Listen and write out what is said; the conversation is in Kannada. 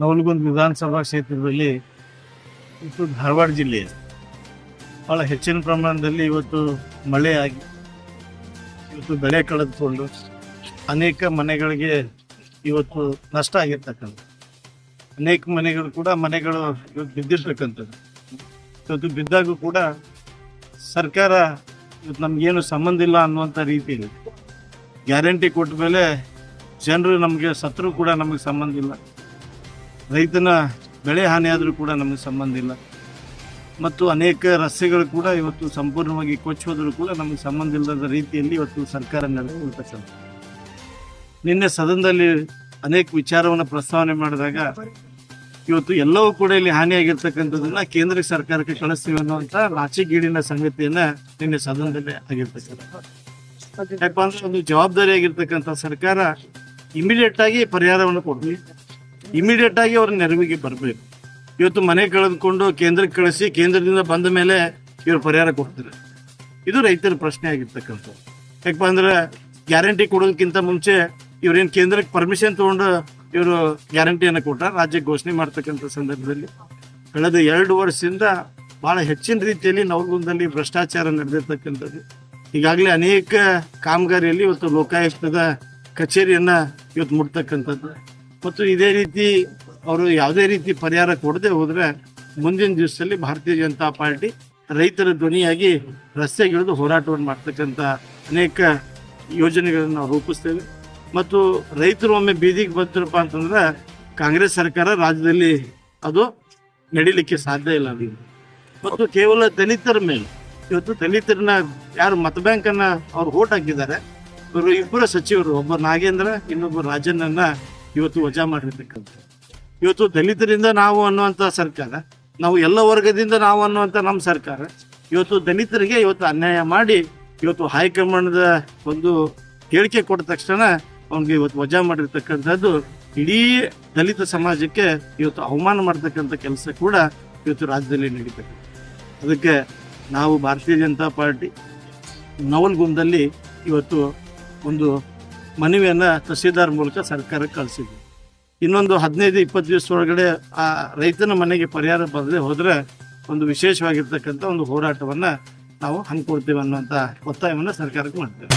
ನವಲಗುಂದ ವಿಧಾನಸಭಾ ಕ್ಷೇತ್ರದಲ್ಲಿ ಇವತ್ತು ಧಾರವಾಡ ಜಿಲ್ಲೆ ಭಾಳ ಹೆಚ್ಚಿನ ಪ್ರಮಾಣದಲ್ಲಿ ಇವತ್ತು ಮಳೆ ಆಗಿ, ಇವತ್ತು ಬೆಳೆ ಕಳೆದುಕೊಂಡು ಅನೇಕ ಮನೆಗಳಿಗೆ ಇವತ್ತು ನಷ್ಟ ಆಗಿರ್ತಕ್ಕಂಥ ಅನೇಕ ಮನೆಗಳು ಕೂಡ ಮನೆಗಳು ಇವತ್ತು ಬಿದ್ದಿರ್ತಕ್ಕಂಥದ್ದು. ಇವತ್ತು ಬಿದ್ದಾಗೂ ಕೂಡ ಸರ್ಕಾರ ಇವತ್ತು ನಮಗೇನು ಸಂಬಂಧ ಇಲ್ಲ ಅನ್ನುವಂಥ ರೀತಿಯಲ್ಲಿ ಗ್ಯಾರಂಟಿ ಕೊಟ್ಟ ಮೇಲೆ ಜನರು ನಮಗೆ ಸತ್ರು ಕೂಡ ನಮಗೆ ಸಂಬಂಧ ಇಲ್ಲ. ರೈತನ ಬೆಳೆ ಹಾನಿಯಾದರೂ ಕೂಡ ನಮಗೆ ಸಂಬಂಧ ಇಲ್ಲ. ಮತ್ತು ಅನೇಕ ರಸ್ತೆಗಳು ಕೂಡ ಇವತ್ತು ಸಂಪೂರ್ಣವಾಗಿ ಕೊಚ್ಚಿ ಹೋದರೂ ಕೂಡ ನಮಗೆ ಸಂಬಂಧ ಇಲ್ಲದ ರೀತಿಯಲ್ಲಿ ಇವತ್ತು ಸರ್ಕಾರ ನಡೆದುಕೊಳ್ತಕ್ಕಂಥ ನಿನ್ನೆ ಸದನದಲ್ಲಿ ಅನೇಕ ವಿಚಾರವನ್ನು ಪ್ರಸ್ತಾವನೆ ಮಾಡಿದಾಗ ಇವತ್ತು ಎಲ್ಲವೂ ಕೂಡ ಇಲ್ಲಿ ಹಾನಿಯಾಗಿರ್ತಕ್ಕಂಥದ್ದನ್ನ ಕೇಂದ್ರ ಸರ್ಕಾರಕ್ಕೆ ಕಳಿಸ್ತೀವಿ ಅನ್ನುವಂಥ ನಾಚಿಗೀಡಿನ ಸಂಗತಿಯನ್ನ ನಿನ್ನೆ ಸದನದಲ್ಲಿ ಆಗಿರ್ತಕ್ಕಂಥ. ಯಾಕಪ್ಪ ಅಂದ್ರೆ ಒಂದು ಜವಾಬ್ದಾರಿಯಾಗಿರ್ತಕ್ಕಂಥ ಸರ್ಕಾರ ಇಮಿಡಿಯೇಟ್ ಆಗಿ ಪರಿಹಾರವನ್ನು ಕೊಡ್ತೀವಿ ಇಮಿಡಿಯೇಟ್ ಆಗಿ ಅವ್ರ ನೆರವಿಗೆ ಬರಬೇಕು. ಇವತ್ತು ಮನೆ ಕಳೆದುಕೊಂಡು ಕೇಂದ್ರಕ್ಕೆ ಕಳಿಸಿ ಕೇಂದ್ರದಿಂದ ಬಂದ ಮೇಲೆ ಇವರು ಪರಿಹಾರ ಕೊಡ್ತಾರೆ. ಇದು ರೈತರ ಪ್ರಶ್ನೆ ಆಗಿರ್ತಕ್ಕಂಥ ಯಾಕಪ್ಪ ಅಂದ್ರೆ ಗ್ಯಾರಂಟಿ ಕೊಡೋದಕ್ಕಿಂತ ಮುಂಚೆ ಇವ್ರೇನು ಕೇಂದ್ರಕ್ಕೆ ಪರ್ಮಿಷನ್ ತಗೊಂಡು ಇವರು ಗ್ಯಾರಂಟಿಯನ್ನು ಕೊಟ್ಟ ರಾಜ್ಯಕ್ಕೆ ಘೋಷಣೆ ಮಾಡ್ತಕ್ಕಂಥ ಸಂದರ್ಭದಲ್ಲಿ. ಕಳೆದ ಎರಡು ವರ್ಷದಿಂದ ಬಹಳ ಹೆಚ್ಚಿನ ರೀತಿಯಲ್ಲಿ ನವಗುಂದಲ್ಲಿ ಭ್ರಷ್ಟಾಚಾರ ನಡೆದಿರ್ತಕ್ಕಂಥದ್ದು. ಈಗಾಗಲೇ ಅನೇಕ ಕಾಮಗಾರಿಯಲ್ಲಿ ಇವತ್ತು ಲೋಕಾಯುಕ್ತದ ಕಚೇರಿಯನ್ನ ಇವತ್ತು ಮುಟ್ತಕ್ಕಂಥದ್ದು. ಮತ್ತು ಇದೇ ರೀತಿ ಅವರು ಯಾವುದೇ ರೀತಿ ಪರಿಹಾರ ಕೊಡದೆ ಹೋದ್ರೆ ಮುಂದಿನ ದಿವಸದಲ್ಲಿ ಭಾರತೀಯ ಜನತಾ ಪಾರ್ಟಿ ರೈತರ ಧ್ವನಿಯಾಗಿ ರಸ್ತೆಗಿಳಿದು ಹೋರಾಟವನ್ನು ಮಾಡ್ತಕ್ಕಂಥ ಅನೇಕ ಯೋಜನೆಗಳನ್ನು ನಾವು ರೂಪಿಸ್ತೇವೆ. ಮತ್ತು ರೈತರು ಒಮ್ಮೆ ಬೀದಿಗೆ ಬಂತರಪ್ಪ ಅಂತಂದ್ರೆ ಕಾಂಗ್ರೆಸ್ ಸರ್ಕಾರ ರಾಜ್ಯದಲ್ಲಿ ಅದು ನಡೀಲಿಕ್ಕೆ ಸಾಧ್ಯ ಇಲ್ಲ ಅದು. ಮತ್ತು ಕೇವಲ ದಲಿತರ ಮೇಲೆ, ಇವತ್ತು ದಲಿತರನ್ನ ಯಾರು ಮತ ಬ್ಯಾಂಕ್ ಅನ್ನ ಅವ್ರು ಓಟ್ ಹಾಕಿದ್ದಾರೆ, ಇವರು ಇಬ್ಬರು ಸಚಿವರು, ಒಬ್ಬ ನಾಗೇಂದ್ರ, ಇನ್ನೊಬ್ಬ ರಾಜಣ್ಣನ್ನ ಇವತ್ತು ವಜಾ ಮಾಡಿರ್ತಕ್ಕಂಥ. ಇವತ್ತು ದಲಿತರಿಂದ ನಾವು ಅನ್ನುವಂಥ ಸರ್ಕಾರ, ನಾವು ಎಲ್ಲ ವರ್ಗದಿಂದ ನಾವು ಅನ್ನುವಂಥ ನಮ್ಮ ಸರ್ಕಾರ, ಇವತ್ತು ದಲಿತರಿಗೆ ಇವತ್ತು ಅನ್ಯಾಯ ಮಾಡಿ, ಇವತ್ತು ಹೈಕಮಾಂಡ್ದ ಒಂದು ಹೇಳಿಕೆ ಕೊಟ್ಟ ತಕ್ಷಣ ಅವ್ನಿಗೆ ಇವತ್ತು ವಜಾ ಮಾಡಿರ್ತಕ್ಕಂಥದ್ದು ಇಡೀ ದಲಿತ ಸಮಾಜಕ್ಕೆ ಇವತ್ತು ಅವಮಾನ ಮಾಡ್ತಕ್ಕಂಥ ಕೆಲಸ ಕೂಡ ಇವತ್ತು ರಾಜ್ಯದಲ್ಲಿ ನಡೀತಕ್ಕಂಥ ಅದಕ್ಕೆ ನಾವು ಭಾರತೀಯ ಜನತಾ ಪಾರ್ಟಿ ನವಲ್ಗುಂದಲ್ಲಿ ಇವತ್ತು ಒಂದು ಮನವಿಯನ್ನು ತಹಸೀಲ್ದಾರ್ ಮೂಲಕ ಸರ್ಕಾರಕ್ಕೆ ಕಳಿಸಿದ್ವಿ. ಇನ್ನೊಂದು ಹದಿನೈದು ಇಪ್ಪತ್ತು ದಿವಸ ಒಳಗಡೆ ಆ ರೈತನ ಮನೆಗೆ ಪರಿಹಾರ ಬರದೆ ಹೋದರೆ ಒಂದು ವಿಶೇಷವಾಗಿರ್ತಕ್ಕಂಥ ಒಂದು ಹೋರಾಟವನ್ನು ನಾವು ಹಮ್ಮಿಕೊಡ್ತೇವೆ ಅನ್ನುವಂಥ ಒತ್ತಾಯವನ್ನು ಸರ್ಕಾರಕ್ಕೆ ಮಾಡ್ತೇವೆ.